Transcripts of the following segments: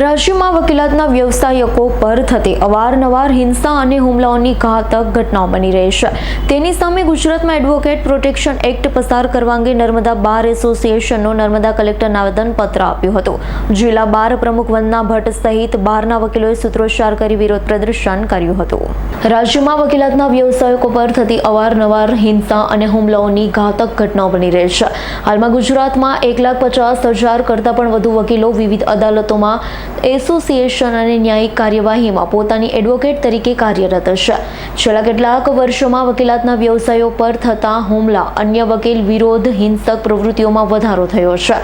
રાજ્યમાં વકીલાતના વ્યવસાયકો પર થતી અવારનવાર હિંસા અને હુમલાઓની ઘાતક ઘટનાઓ બની રહી છે. તેની સામે ગુજરાતમાં એડવોકેટ પ્રોટેક્શન એક્ટ પસાર કરવા અંગે નર્મદા બાર એસોસિએશનનો નર્મદા કલેક્ટરને આવેદનપત્ર આપ્યું હતું. જિલ્લા બાર પ્રમુખ વંદના ભટ્ટ સહિત બારના વકીલોએ સૂત્રોચ્ચાર કરી વિરોધ પ્રદર્શન કર્યું હતું. રાજ્યમાં વકીલાતના વ્યવસાયકો પર થતી અવારનવાર હિંસા અને હુમલાઓની ઘાતક ઘટનાઓ બની રહી છે. હાલમાં ગુજરાતમાં એક લાખ પચાસ હજાર કરતાં પણ વધુ વકીલો વિવિધ અદાલતોમાં એસોસિએશન અને ન્યાયિક કાર્યવાહીમાં પોતાની એડવોકેટ તરીકે કાર્યરત છે. છેલ્લા કેટલાક વર્ષોમાં વકીલાતના વ્યવસાયો પર થતા હુમલા, અન્ય વકીલ વિરોધ, હિંસક પ્રવૃત્તિઓમાં વધારો થયો છે.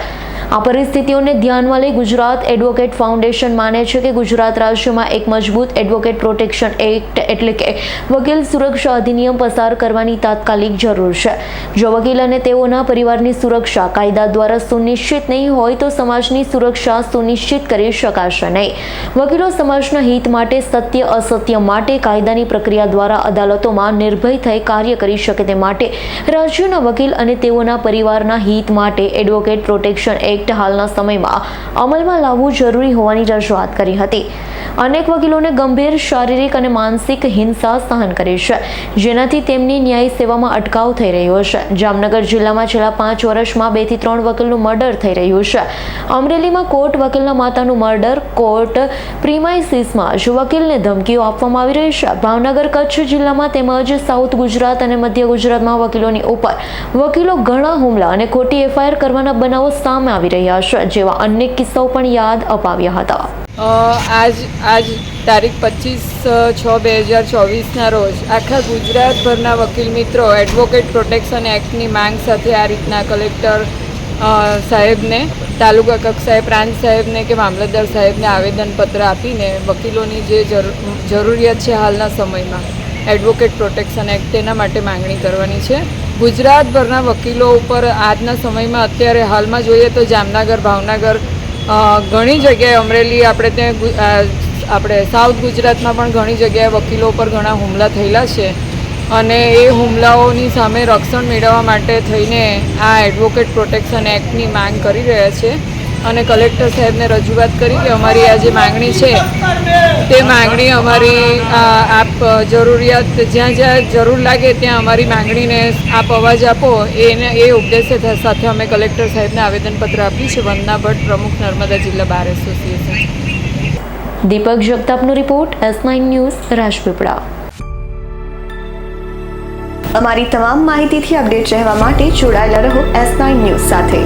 આ પરિસ્થિતિઓને ધ્યાનમાં લઈ ગુજરાત એડવોકેટ ફાઉન્ડેશન માને છે કે ગુજરાત રાજ્યમાં એક મજબૂત એડવોકેટ પ્રોટેક્શન એક્ટ એટલે કે વકીલ સુરક્ષા અધિનિયમ પસાર કરવાની તાત્કાલિક જરૂર છે. જો વકીલ અને તેઓના પરિવારની સુરક્ષા કાયદા દ્વારા સુનિશ્ચિત નહીં હોય તો સમાજની સુરક્ષા સુનિશ્ચિત કરી શકાશે નહીં. વકીલો સમાજના હિત માટે, સત્ય, અસત્ય માટે કાયદાની પ્રક્રિયા દ્વારા અદાલતોમાં નિર્ભય થઈ કાર્ય કરી શકે તે માટે રાજ્યના વકીલ અને તેઓના પરિવારના હિત માટે એડવોકેટ પ્રોટેક્શન એક્ટ હાલના સમયમાં અમલમાં લાવવું જરૂરી હોવાની રજૂઆત કરી હતી. અનેક વકીલોને ગંભીર શારીરિક અને માનસિક હિંસા સહન કરી છે, જેનાથી તેમની ન્યાય સેવામાં અટકાવ થઈ રહ્યો છે. જામનગર જિલ્લામાં છેલ્લા પાંચ વર્ષમાં બેથી ત્રણ વકીલનું મર્ડર થઈ રહ્યું છે. અમરેલીમાં કોર્ટ વકીલના માતાનું મર્ડર, કોર્ટ પ્રિમાઇસીસમાં જ વકીલને ધમકીઓ આપવામાં આવી રહી છે. ભાવનગર કચ્છ જિલ્લામાં તેમજ સાઉથ ગુજરાત અને મધ્ય ગુજરાતમાં વકીલોની ઉપર વકીલો ઘણા હુમલા અને ખોટી એફઆઈઆર કરવાના બનાવો સામે આવી રહ્યા છે, જેવા અનેક કિસ્સાઓ પણ યાદ અપાવ્યા હતા. આજ આજ તારીખ પચીસ છ બે હજાર ચોવીસના રોજ આખા ગુજરાતભરના વકીલ મિત્રો એડવોકેટ પ્રોટેક્શન એક્ટની માંગ સાથે આ રીતના કલેક્ટર સાહેબને, તાલુકા કક્ષાએ પ્રાંત સાહેબને કે મામલતદાર સાહેબને આવેદનપત્ર આપીને વકીલોની જે જરૂરિયાત છે હાલના સમયમાં એડવોકેટ પ્રોટેક્શન એક્ટ તેના માટે માંગણી કરવાની છે. ગુજરાતભરના વકીલો ઉપર આજના સમયમાં અત્યારે હાલમાં જોઈએ તો જામનગર, ભાવનગર ઘણી જગ્યાએ અમરેલી આપણે ત્યાં આપણે સાઉથ ગુજરાતમાં પણ ઘણી જગ્યાએ વકીલો પર ઘણા હુમલા થયેલા છે. અને એ હુમલાઓની સામે રક્ષણ મેળવવા માટે થઈને આ એડવોકેટ પ્રોટેક્શન એક્ટની માંગ કરી રહ્યા છે. અને કલેક્ટર સાહેબને રજૂઆત કરી કે અમારી આ જે માંગણી છે તે માંગણી અમારી આપ જરૂરિયાત, જ્યાં જ્યાં જરૂર લાગે ત્યાં અમારી માંગણીને આપ અવાજ આપો. એને એ ઉદ્દેશ્ય સાથે અમે કલેક્ટર સાહેબને આવેદનપત્ર આપ્યું છે. વંદના ભટ્ટ પ્રમુખ નર્મદા જિલ્લા bar association. Deepak જગતાપનો report, S nine news, Rajpipla. અમારી તમામ માહિતીથી અપડેટ રહેવા માટે જોડાયેલા રહો એસ નાઇન ન્યૂઝ સાથે.